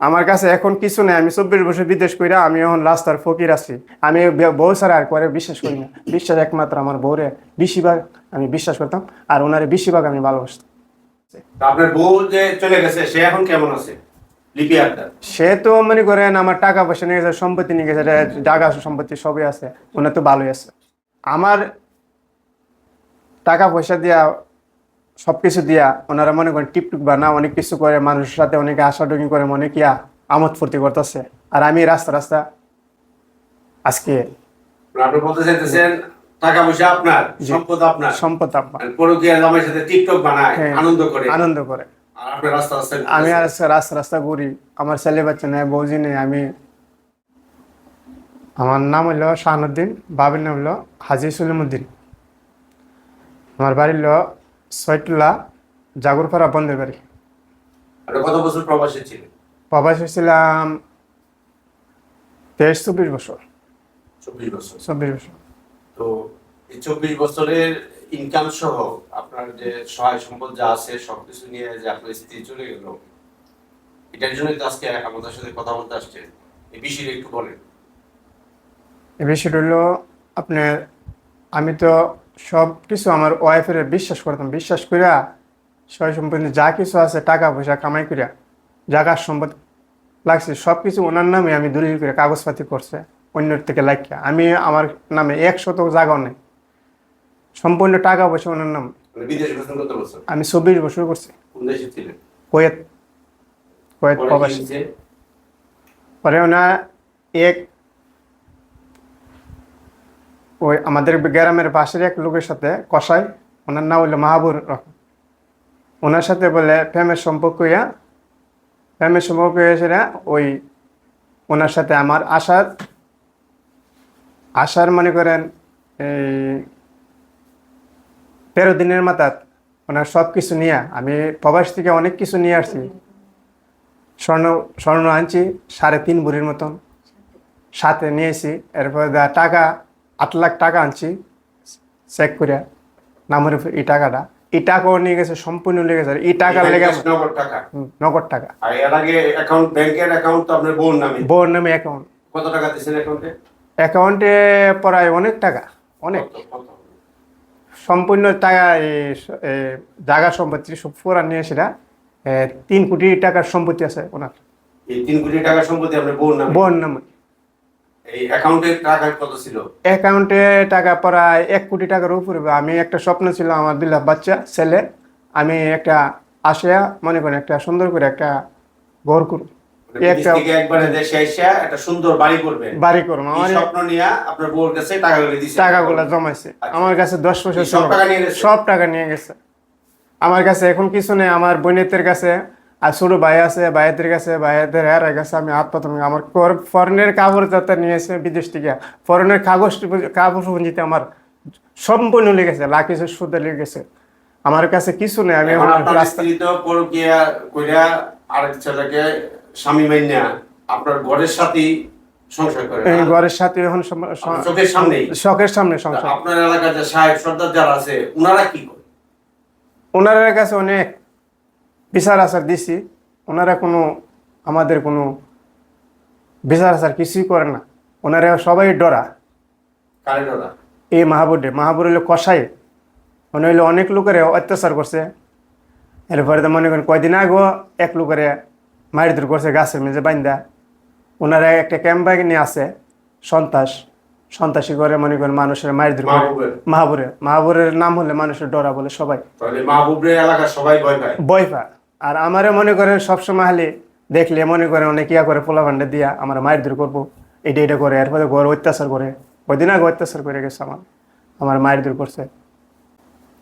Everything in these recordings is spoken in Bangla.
আমার কাছে এখন কিছু নেই আমি চব্বিশ বছর বিদেশ কইরা আমি এখন রাস্তার ফকির আছি। আমি বউ ছাড়া আর করে বিশ্বাস করি না। বিশ্বাস একমাত্র আমার বউরে। বেশিরভাগ আমি বিশ্বাস করতাম আর ওনারে বেশিরভাগ আমি ভালোবাসতাম। আপনার বউ যে চলে গেছে সে এখন কেমন আছে? সে তো মনে করেন আমার টাকা পয়সা নিয়ে গেছে সম্পত্তি নিয়ে গেছে জায়গা সম্পত্তি সবই আছে ওনার তো ভালোই আছে। আমার টাকা পয়সা দিয়া সব কিছু দিয়া ওনারা মনে করেন টিপটুক বা না অনেক কিছু করে মানুষের সাথে অনেকে আশাডুকি করে মনে কিয়া আমোদ ফুর্তি করতেছে। আর আমি রাস্তা রাস্তা আজকে আপনি বলতে চাইতেছেন টাকা পয়সা আপনার সম্পদ আপনার। সম্পদ আব্বা পরকীয়া জামাইয়ের সাথে টিকটক বানায় হ্যাঁ। আনন্দ করে। আনন্দ আমি আর রাস্তা রাস্তা ঘুরি। আমার ছেলে বাচ্চা নেই বৌজি নেই আমি আমার নাম হলো শাহানুদ্দিন বাবির নাম হলো হাজি সুলিমুদ্দিন আমার বাড়ি হলো সৈটুল্লা জাগরপাড়া বন্ধের বাড়ি। কত বছর প্রবাসী ছিলেন? প্রবাস হয়েছিলাম তেইশ চব্বিশ বছর। চব্বিশ বছর। চব্বিশ বছর। তো এই চব্বিশ বছরের ইনকাম সহ আপনার যে সহায় সম্পদ যা আছে সবকিছু নিয়ে যে আপনার স্ত্রী চলে গেল এটার জন্য তো আজকে আমাদের সাথে কথা বলতে আসছেন। এই বিষয়টা একটু বলেন। এই বিষয়টা হলো আপনার আমি তো সব কিছু আমার ওয়াইফের বিশ্বাস করতাম। বিশ্বাস করিয়া সয় সম্পত্তি যা কিছু আছে টাকা পয়সা কামাই করিয়া জায়গার সম্পদ লাগছে সব কিছু ওনার নামে আমি দলিল করে কাগজপাতি করছে অন্যের থেকে লাগিয়া আমি আমার নামে এক শতক জায়গাও নেই। সম্পূর্ণ টাকা পয়সা ওনার নাম। মানে আমি চব্বিশ বছর করছি। কোয়েত। কোয়েত প্রবাসী। পরে ওনা এক ওই আমাদের গ্রামের পাশের এক লোকের সাথে কষাই ওনার নাম হলো মাহাবুর রহমান। ওনার সাথে বলে প্রেমের সম্পর্ক ইয়া প্রেমের সম্পর্ক হয়েছে ওই ওনার সাথে আমার আসার আসার মনে করেন এই তেরো দিনের মাথাত ওনার সব কিছু নিয়ে, আমি প্রবাস থেকে অনেক কিছু নিয়ে আসছি। স্বর্ণ স্বর্ণ আনছি, সাড়ে তিন ভরির মতন। সাথে নিয়েছি এরপরে টাকা আট লাখ টাকা আনছি চেক করে নামের এই টাকাটা। এই টাকাও নিয়ে গেছে সম্পূর্ণ নিয়ে গেছে। এই টাকা লেগে ব্যাংকের নগদ টাকা। নগদ টাকা। আর এর আগে অ্যাকাউন্ট ব্যাংকের অ্যাকাউন্ট তো আপনার বোন নামে। বউর নামে অ্যাকাউন্ট কত টাকা দিয়েছেন অ্যাকাউন্টে অ্যাকাউন্টে প্রায় অনেক টাকা অনেক। সম্পূর্ণ টাকা জায়গা সম্পত্তি সব পুরা নিয়ে সেটা তিন কোটি টাকার সম্পত্তি আছে ওনার। এই তিন কোটি টাকা সম্পত্তি আপনার বোন নামে। বউর নামে। এই অ্যাকাউন্টের টাকা কত ছিল? অ্যাকাউন্টে টাকা প্রায় এক কোটি টাকার উপরে আমি একটা স্বপ্ন ছিল আমার দুই লাখ বাচ্চা ছেলে। আমি একটা আসিয়া মনে করেন একটা সুন্দর করে একটা ঘর করব। মানে একটা একবারে দেশে এসে একটা সুন্দর বাড়ি বাড়ি করব। আমার স্বপ্ন নিয়ে আপনার বউর কাছে টাকাগুলো দিয়েছে টাকাগুলো জমাইছে। আচ্ছা। আমার কাছে সব টাকা নিয়ে গেছে? সব টাকা নিয়ে গেছে। আমার কাছে এখন কিছু নেই। আমার বোনেতের কাছে আর ছোট ভাই আছে ভাইয়েদের কাছে ভাইয়েদের হের কাছে আমি হাত পাতাম আমার ফরেনের কাগজ যাতে নিয়েছে বিদেশ থেকে ফরেনের কাগজ কাগজ পুঁজিতে আমার সম্পূর্ণ লেগেছে লাখ কিছু সুদে লেগেছে। আমার কাছে কিছু নেই আমি এখন এখন রাস্তা স্ত্রী তো পরকিয়া কইরা আরেক ছেলেকে স্বামী মাইনা আপনার ঘরের সংসার করে ঘরের সাথে এখন সম- চোখের সামনেই? শখের সামনে তা সংসার। আপনার এলাকার সাহেব সর্দার যারা আছে ওনারা কি করে? ওনাদের কাছে অনেক বিচার আচার দিছি ওনারা কোনো আমাদের কোনো বিচার আচার কিছুই করে না। ওনারা সবাই ডরা। এই মাহাবুরে মাহাবুর হলো কষাই উনি হইল অনেক লোকের অত্যাচার করছে। এরপরে তো মনে করেন কয়দিন আগেও এক লোকের মারিদুর করছে গাছের মেঝে বাইন্দা। ওনারা একটা ক্যাম্প নিয়ে আছে সন্ত্রাস। সন্ত্রাসী করে মনে করেন মানুষের মারিদুর করে। মাহবুবের? মাহাবুরে মাহাবুরের নাম হলে মানুষের ডরা বলে সবাই। তাহলে মাহবুবের এলাকার সবাই ভয় পায়। বই পা আর আমারে মনে করেন সবসময় হালি দেখলে মনে করেন অনেক ইয়া করে পোলা ভান্ডে দিয়া আমার মায়ের দূর করব এটা এটা করে এরপরে ঘর অত্যাচার করে। ওই ওইদিন আগে অত্যাচার করে গেছে আমার আমার মায়ের দূর করছে।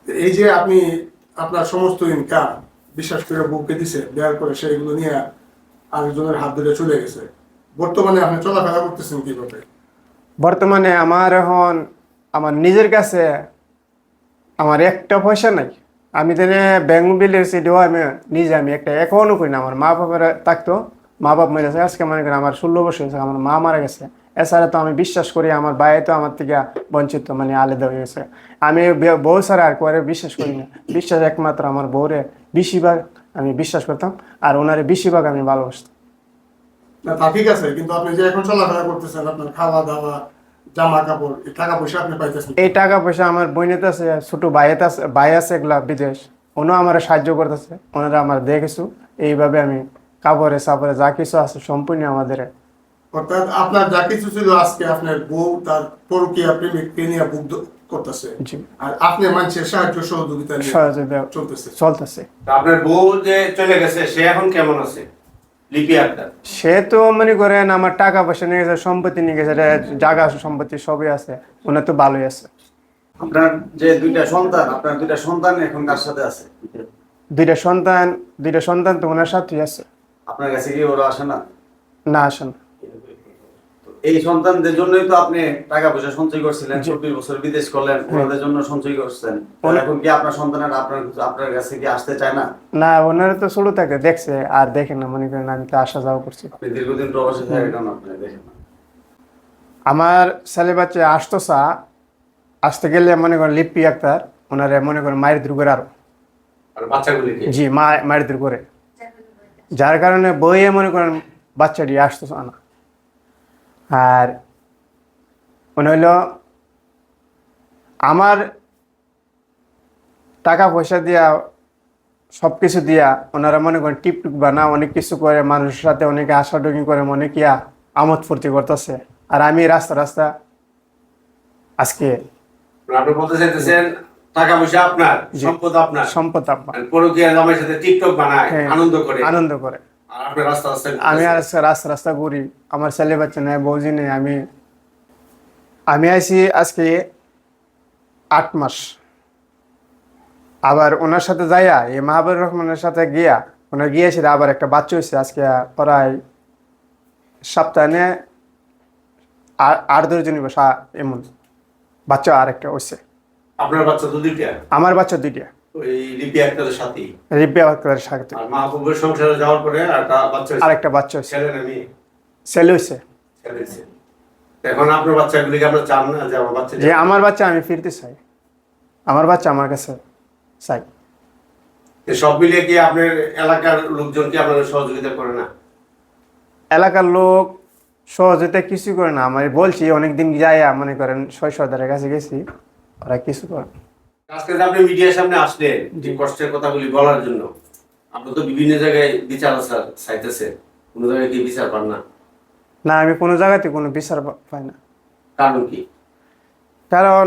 এই যে আপনি আপনার সমস্ত ইনকাম বিশ্বাস করে বুকে দিছে দেওয়ার পরে সেইগুলো নিয়ে আরেকজনের হাত ধরে চলে গেছে। বর্তমানে আপনি চলাফেরা করতেছেন কীভাবে? বর্তমানে আমার এখন আমার নিজের কাছে আমার একটা পয়সা নাই। আমি তেনে ব্যাংক বিলের সেটাও আমি নিজে আমি একটা অ্যাকাউন্টও করি না। আমার মা বাবার থাকতো, মা বাপ মেরে গেছে। আজকে মনে করেন আমার ষোলো বছর হয়েছে, আমার মা মারা গেছে। এছাড়া তো আমি বিশ্বাস করি আমার ভাই তো আমার থেকে বঞ্চিত মানে আলাদা হয়ে গেছে। আমি বউ ছাড়া আর করে বিশ্বাস করি না। বিশ্বাস একমাত্র আমার বউরে বেশিরভাগ আমি বিশ্বাস করতাম আর ওনারে বেশিরভাগ আমি ভালোবাসতাম। তা ঠিক আছে, কিন্তু আপনি যে এখন চলাফেরা করতেছেন, আপনার খাওয়া দাওয়া জামা কাপড় এই টাকা পয়সা আপনি পাইতেছেন এই টাকা পয়সা আমার বোনেতে আছে ছোট ভাইয়েতে আছে ভাই আছে এগুলা বিদেশ। ওনাও আমার সাহায্য করতেছে ওনারা আমার দেখেছু। এইভাবে আমি কাপড়ে সাপড়ে যা কিছু আছে সম্পূর্ণ আমাদের। অর্থাৎ আপনার যা কিছু ছিল আজকে আপনার বউ তার পরকীয়া প্রেমিককে নিয়ে বুক করতেছে। আর আপনি মানুষের সাহায্য সহযোগিতা চলতেছে। চলতেছে। আপনার বউ যে চলে গেছে সে এখন কেমন আছে? লিপি আক্তার সে তো মনে করেন আমার টাকা পয়সা নিয়ে গেছে সম্পত্তি নিয়ে গেছে জায়গা সম্পত্তি সবই আছে ওনার তো ভালোই আছে। আপনার যে দুইটা সন্তান আপনার দুইটা সন্তান এখন কার সাথে আছে? দুইটা সন্তান দুইটা সন্তান তো ওনার সাথেই আছে। আপনার কাছে কি ওরা আসে না? না আসে তো এই সন্তানদের জন্যই তো আপনি টাকা পয়সা সঞ্চয় করছিলেন চব্বিশ বছর বিদেশ করলেন ওনাদের জন্য সঞ্চয় করছেন। এখন কি আপনার সন্তানেরা আপনার আপনার কাছে কি আসতে চায় না? না ওনারা তো ছোট থাকে দেখছে আর দেখে না মনে করেন আমি তো আসা যাওয়া করছি। আপনি দীর্ঘদিন প্রবাসী আপনি দেখেন আমার ছেলে বাচ্চা আসতো চা আসতে গেলে মনে করেন লিপি আক্তার ওনারে মনে করেন মায়ের দূর করে আরও আর জি মা মায়ের দূর করে যার কারণে বইয়ে মনে করেন বাচ্চাটি আসতো না। আর মনে হইল আমার টাকা পয়সা দিয়া সব কিছু দিয়া ওনারা মনে করেন টিপটুক বানা অনেক কিছু করে মানুষের সাথে অনেকে আশাডুকি করে মনে কিয়া আমোদ ফুর্তি করতেছে। আর আমি রাস্তা রাস্তা আজকে আপনি বলতে চাইতেছেন টাকা পয়সা আপনার সম্পদ আপনার। সম্পদ আব্বা পরকীয়া জামাইয়ের সাথে টিকটক বানায় হ্যাঁ, আনন্দ করে। আনন্দ করে। আমি আর রাস্তা রাস্তা ঘুরি। আমার ছেলে বাচ্চা নেই বৌজি নেই আমি আমি আইছি আজকে আট মাস। আবার ওনার সাথে যাইয়া এই মাহবুর রহমানের সাথে গিয়া ওনার গিয়েছিল আবার একটা বাচ্চা হয়েছে আজকে প্রায় সপ্তাহে আর- আট দশ দিন বসা এমন। বাচ্চা আর একটা হয়েছে আপনার বাচ্চা তো দুইটা? আমার বাচ্চা দুইটা। বাচ্চা হয়েছে। ছেলে হয়েছে। এখন আপনার বাচ্চাগুলিকে চান না যে আমার বাচ্চা যে আমার বাচ্চা আমি ফিরতে চাই। আমার বাচ্চা আমার কাছে চাই। সব মিলিয়ে কি আপনার এলাকার লোকজন কি আপনাদের সহযোগিতা করে না? এলাকার লোক সহজেতে কিছু করে না। আমি বলছি অনেকদিন যাই মনে করেন ছয় সর্দারের কাছে গেছি ওরা কিছু করে না। আজকে আপনি মিডিয়ার সামনে আসলেন যে কষ্টের কথাগুলি বলার জন্য আপনি তো বিভিন্ন জায়গায় বিচার আচার চাইতেছে কোনো জায়গায় কি বিচার পান না? না আমি কোনো জায়গাতে কোনো বিচার পাই না। কারণ কি? কারণ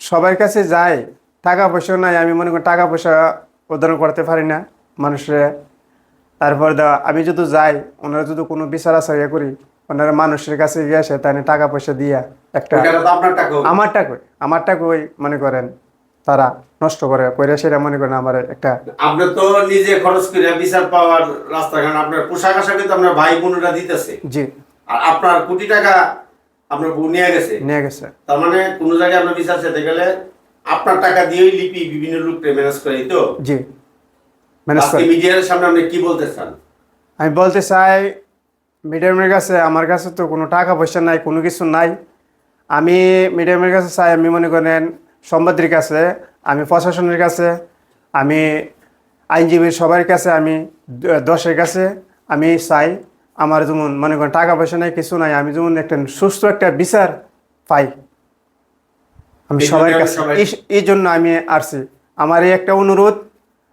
সবার কাছে যাই টাকা পয়সা নাই আমি মনে করি টাকা পয়সা প্রদান করতে পারি না মানুষের। তারপর দেওয়া আমি যদি যাই ওনারা যদি কোনো বিচার আচার ইয়ে করি ওনারা মানুষের কাছে গিয়ে আসে তাই টাকা পয়সা দিয়া একটা তো আমারটা কই আমারটা কই মনে করেন তারা নষ্ট করে কইরা সেটা মনে করেন আমার একটা আপনি তো নিজে খরচ করে বিচার পাওয়ার রাস্তাঘাট আপনার পোশাক আশাক কিন্তু আপনার ভাই বোনেরা দিতেছে। জি। আর আপনার কোটি টাকা আপনার বউ নিয়ে গেছে। নিয়ে গেছে। তার মানে কোনো জায়গায় আপনার বিচার চাইতে গেলে আপনার টাকা দিয়েই লিপি বিভিন্ন লোককে ম্যানেজ করে তো? জি। ম্যানেজ করে। মিডিয়ার সামনে আপনি কি বলতে চান? আমি বলতে চাই মিডিয়ামের কাছে আমার কাছে তো কোনো টাকা পয়সা নাই কোনো কিছু নাই। আমি মিডিয়ামের কাছে চাই আমি মনে করেন সম্বাদের কাছে আমি প্রশাসনের কাছে আমি আইনজীবীর সবার কাছে আমি দশের কাছে আমি চাই আমার যেমন মনে করেন টাকা পয়সা নাই কিছু নাই আমি যেমন একটা সুস্থ একটা বিচার পাই। আমি সবার কাছে এই- জন্য আমি আসছি। আমার এই একটা অনুরোধ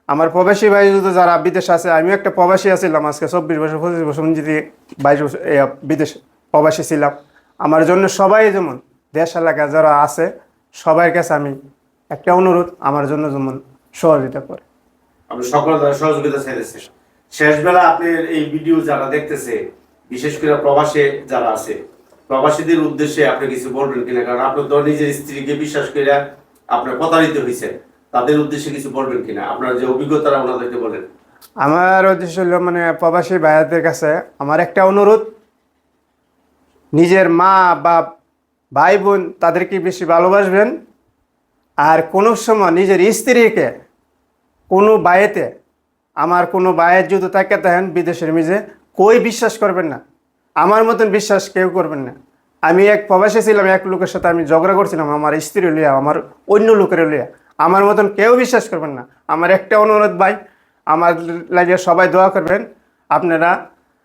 আমার প্রবাসী ভাই যদি যারা বিদেশে আছে আমিও একটা প্রবাসী আছিলাম আজকে চব্বিশ বছর পঁচিশ বছর যদি বাইশ বছর বিদেশে প্রবাসী ছিলাম। আমার জন্য সবাই যেমন দেশ এলাকায় যারা আছে সবার কাছে আমি একটা অনুরোধ আমার জন্য যেমন সহযোগিতা করে। আপনি সকল সহযোগিতা চাইতেছে শেষ বেলা আপনার এই ভিডিও যারা দেখতেছে বিশেষ করে প্রবাসে যারা আছে প্রবাসীদের উদ্দেশ্যে আপনি কিছু বলবেন কিনা? কারণ আপনি তো নিজের স্ত্রীকে বিশ্বাস করে আপনার প্রতারিত হয়েছে তাদের উদ্দেশ্যে কিছু বলবেন কিনা? আপনার যে অভিজ্ঞতারা ওনাদেরকে বলেন। আমার উদ্দেশ্য হলো মানে প্রবাসী ভাইয়াদের কাছে আমার একটা অনুরোধ নিজের মা বা ভাই বোন তাদেরকে বেশি ভালোবাসবেন। আর কোনো সময় নিজের স্ত্রীকে কোনো বায়েতে, আমার কোনো বায়ের যদি তাকে দেখেন বিদেশের মিজে কই বিশ্বাস করবেন না? আমার মতন বিশ্বাস কেউ করবেন না। আমি এক প্রবাসী ছিলাম, এক লোকের সাথে আমি ঝগড়া করছিলাম, আমার স্ত্রী লিয়া আমার অন্য লোকের লিয়া আমার মতন কেউ বিশ্বাস করবেন না। আমার একটা অনুরোধ ভাই, আমার লাগে সবাই দোয়া করবেন, আপনারা,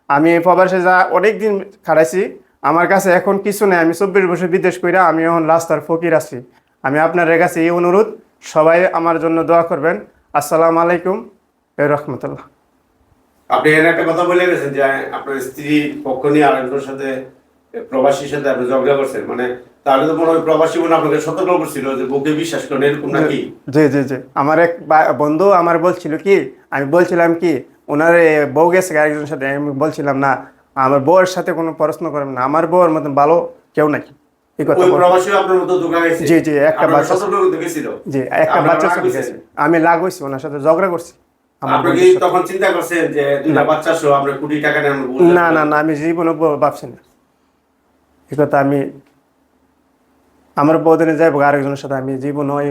আমি প্রবাসে যা অনেক দিন খাটাইছি আমার কাছে এখন কিছু নেই আমি চব্বিশ বছর বিদেশ কইরা আমি এখন রাস্তার ফকির আছি। আমি আপনাদের কাছে এই অনুরোধ সবাই আমার জন্য দোয়া করবেন। আসসালামু আলাইকুম রহমতুল্লাহ। আপনি এর একটা কথা বলে গেছেন যে আপনার স্ত্রী পক্ষ নিয়ে আরেকজনের সাথে প্রবাসীর সাথে আপনি ঝগড়া করছেন। মানে তাহলে তো মনে হয় প্রবাসী বোন আপনাকে সতর্ক করছিল যে বুকে বিশ্বাস করেন এরকম নাকি? জি জি জি। আমার এক বন্ধু আমার বলছিল কি আমি বলছিলাম কি ওনার বউ গেছে একজনের সাথে আমি বলছিলাম না আমার বউয়ের সাথে কোনো প্রশ্ন করবেন না। আমার বউয়ের মতন ভালো কেউ নাকি জি, জি, একটা বাচ্চা- জি একটা বাচ্চা আমি লাগ হয়েছি ওনার সাথে ঝগড়া করছি। না। না না আমি জীবনে ভাবছি না। এই কথা আমি আমার বউদিনে যাইব আরেকজনের সাথে আমি জীবন ওই